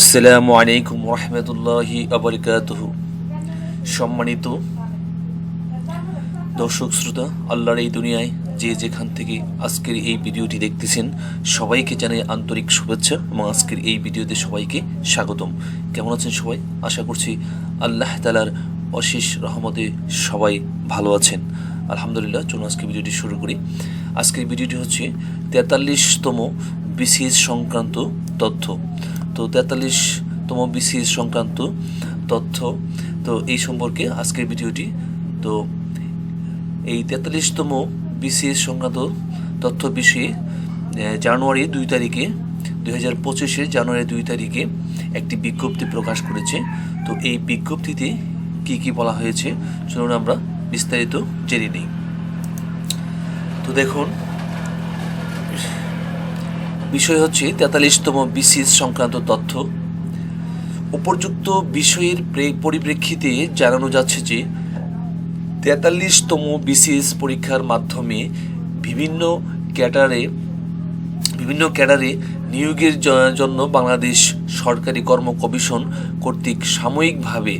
আসসালামু আলাইকুম রহমতুল্লাহি আবরকাতহ। সম্মানিত দর্শক, শ্রোতা, আল্লাহর এই দুনিয়ায় যে যেখান থেকে আজকের এই ভিডিওটি দেখতেছেন, সবাইকে জানাই আন্তরিক শুভেচ্ছা এবং আজকের এই ভিডিওতে সবাইকে স্বাগতম। কেমন আছেন সবাই? আশা করছি আল্লাহ তালার অশেষ রহমতে সবাই ভালো আছেন। আলহামদুলিল্লাহ, চলুন আজকে ভিডিওটি শুরু করি। আজকের ভিডিওটি হচ্ছে তেতাল্লিশতম বিসিএস সংক্রান্ত তথ্য। তো তেতাল্লিশতম বিসিএস সংক্রান্ত তথ্য। তো এই সম্পর্কে আজকের ভিডিওটি। তো এই তেতাল্লিশতম বিসিএস সংক্রান্ত তথ্য বিষয়ে জানুয়ারি দুই তারিখে, দুই হাজার পঁচিশের জানুয়ারি দুই তারিখে একটি বিজ্ঞপ্তি প্রকাশ করেছে। তো এই বিজ্ঞপ্তিতে কি কি বলা হয়েছে, চলুন আমরা বিস্তারিত জেনে নিই। তো দেখুন বিষয় হচ্ছে তেতাল্লিশতম বিসিএস সংক্রান্ত তথ্য। উপযুক্ত বিষয়ের পরিপ্রেক্ষিতে জানানো যাচ্ছে যে, তেতাল্লিশতম বিসিএস পরীক্ষার মাধ্যমে বিভিন্ন ক্যাডারে বিভিন্ন ক্যাডারে নিয়োগের জন্য বাংলাদেশ সরকারি কর্ম কমিশন কর্তৃক সাময়িকভাবে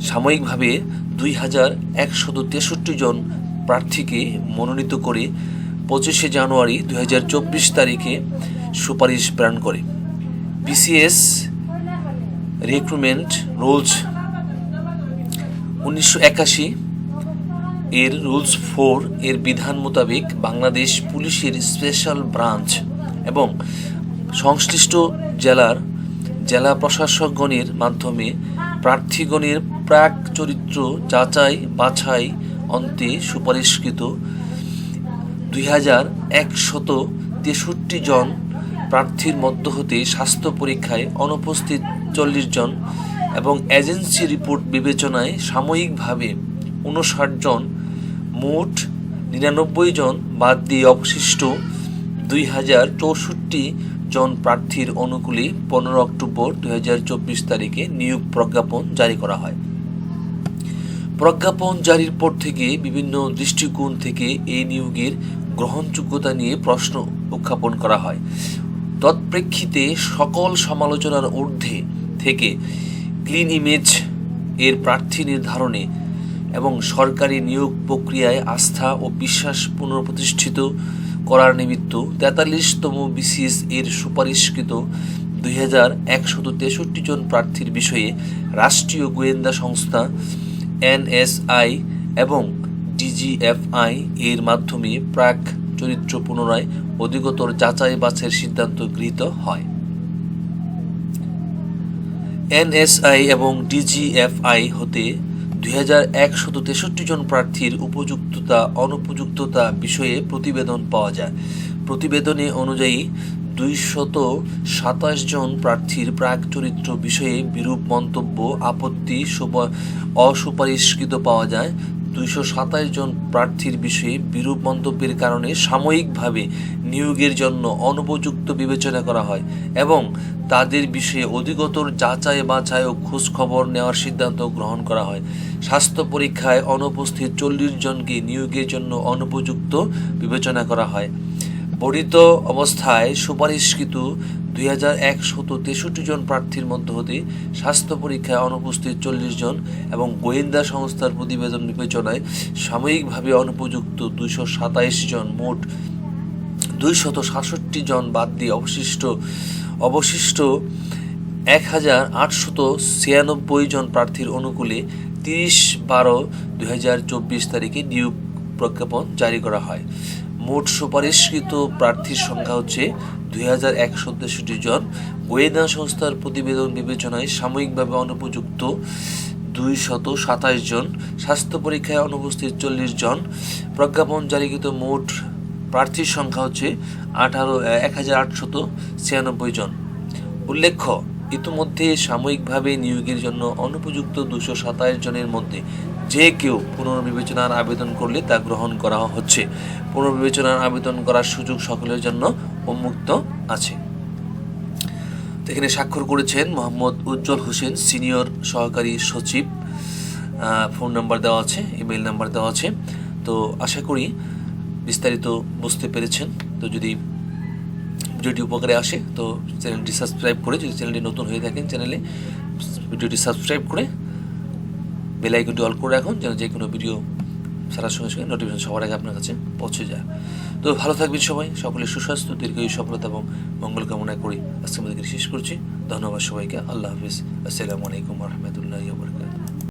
সাময়িকভাবে দুই হাজার একশত তেষট্টি জন প্রার্থীকে মনোনীত করে পঁচিশে জানুয়ারি দুই হাজার চব্বিশ তারিখে সুপারিশ প্রেরণ করে। বিসিএস রিক্রুটমেন্ট রুলস উনিশশো একাশি এর রুলস ফোর এর বিধান মোতাবেক বাংলাদেশ পুলিশের স্পেশাল ব্রাঞ্চ এবং সংশ্লিষ্ট জেলার জেলা প্রশাসকগণের মাধ্যমে প্রার্থীগণের প্রাক চরিত্র যাচাই বাছাই অন্তে সুপারিশকৃত দুই হাজার একশত তেষট্টি জন প্রার্থীর মধ্য হতে স্বাস্থ্য পরীক্ষায় অনুপস্থিত চল্লিশ জন এবং এজেন্সি রিপোর্ট বিবেচনায় সাময়িকভাবে উনষাট জন, মোট নিরানব্বই জন বাদ দিয়ে অবশিষ্ট দুই হাজার চৌষট্টি জন প্রার্থীর অনুকূলে পনেরো অক্টোবর দুই হাজার চব্বিশ তারিখে নিয়োগ প্রজ্ঞাপন জারি করা হয়। প্রজ্ঞাপন জারির পর থেকে বিভিন্ন দৃষ্টিকোণ থেকে এই নিয়োগের গ্রহণযোগ্যতা নিয়ে প্রশ্ন উত্থাপন করা হয়। তৎপ্রেক্ষিতে সকল সমালোচনার ঊর্ধ্বে থেকে ক্লিন ইমেজ এর প্রার্থী নির্ধারণে এবং সরকারি নিয়োগ প্রক্রিয়ায় আস্থা ও বিশ্বাস পুনঃপ্রতিষ্ঠিত করার নিমিত্ত তেতাল্লিশতম বিসিএস এর সুপারিশকৃত দুই হাজার একশত তেষট্টি জন প্রার্থীর বিষয়ে রাষ্ট্রীয় গোয়েন্দা সংস্থা এনএসআই এবং ডিজিএফআই এর মাধ্যমে প্রাক চরিত্র পুনরায় অধিকতর যাচাই বাছাইয়ের সিদ্ধান্ত গৃহীত হয়। এনএসআই এবং ডিজিএফআই হতে দুই হাজার জন প্রার্থীর উপযুক্ততা, অনুপযুক্ততা বিষয়ে প্রতিবেদন পাওয়া যায়। প্রতিবেদনে অনুযায়ী দুইশত সাতাশ জন প্রার্থীর প্রাক চরিত্র বিষয়ে বিরূপ মন্তব্য, আপত্তি সুপ- অসুপারিশকৃত পাওয়া যায়। দুইশো সাতাশ জন প্রার্থীর বিষয়ে বিরূপ মন্তব্যের কারণে সাময়িকভাবে নিয়োগের জন্য অনুপযুক্ত বিবেচনা করা হয় এবং তাদের বিষয়ে অধিকতর যাচাই বাছাই ও খোঁজখবর নেওয়ার সিদ্ধান্ত গ্রহণ করা হয়। স্বাস্থ্য পরীক্ষায় অনুপস্থিত চল্লিশ জনকে নিয়োগের জন্য অনুপযুক্ত বিবেচনা করা হয়। বর্ণিত অবস্থায় সুপারিশকৃত দুই হাজার একশত তেষট্টি জন প্রার্থীর মধ্য হতে স্বাস্থ্য পরীক্ষায় অনুপস্থিত চল্লিশ জন এবং গোয়েন্দা সংস্থার প্রতিবেদন বিবেচনায় সাময়িকভাবে অনুপযুক্ত দুইশো সাতাইশ জন, মোট দুইশত সাতষট্টি জন বাদ দিয়ে অবশিষ্ট অবশিষ্ট এক হাজার আটশত ছিয়ানব্বই জন প্রার্থীর অনুকূলে তিরিশ বারো দুই হাজার চব্বিশ তারিখে নিয়োগ প্রজ্ঞাপন জারি করা হয়। মোট সুপারিশকৃত প্রার্থীর সংখ্যা হচ্ছে দুই হাজার একশো তেষট্টি জন। গোয়েন্দা সংস্থার প্রতিবেদন বিবেচনায় সাময়িকভাবে অনুপযুক্ত দুই শত সাতাশ জন। স্বাস্থ্য পরীক্ষায় অনুপস্থিত চল্লিশ জন। প্রজ্ঞাপন জারিকৃত মোট প্রার্থীর সংখ্যা হচ্ছে আঠারো এক হাজার আটশত ছিয়ানব্বই জন। উল্লেখ্য, ইতিমধ্যে সাময়িকভাবে নিয়োগের জন্য অনুপযুক্ত দুশো সাতাশ জনের মধ্যে যে কেউ পুনর্বিবেচনার আবেদন করলে তা গ্রহণ করা হচ্ছে। পুনর্বিবেচনার আবেদন করার সুযোগ সকলের জন্য উন্মুক্ত আছে। এখানে স্বাক্ষর করেছেন মোহাম্মদ উজ্জ্বল হোসেন, সিনিয়র সহকারী সচিব। ফোন নাম্বার দেওয়া আছে ইমেল নাম্বার দেওয়া আছে। তো আশা করি বিস্তারিত বুঝতে পেরেছেন। তো যদি ভিডিওটি উপকারে আসে, তো চ্যানেলটি সাবস্ক্রাইব করে, যদি চ্যানেলটি নতুন হয়ে থাকেন চ্যানেলে, ভিডিওটি সাবস্ক্রাইব করে বেল আইকনটি অল করে রাখুন যেন যে কোনো ভিডিও সারার সঙ্গে সঙ্গে নোটিফিকেশন সবার আগে আপনার কাছে পৌঁছে যায়। তো ভালো থাকবেন সবাই, সকলে সুস্বাস্থ্য দীর্ঘায়ু সফলতা এবং মঙ্গল কামনা করি। আজকে আমাদেরকে শেষ করছি। ধন্যবাদ সবাইকে। আল্লাহ হাফিজ। আসসালামু আলাইকুম রহমতুল্লাহ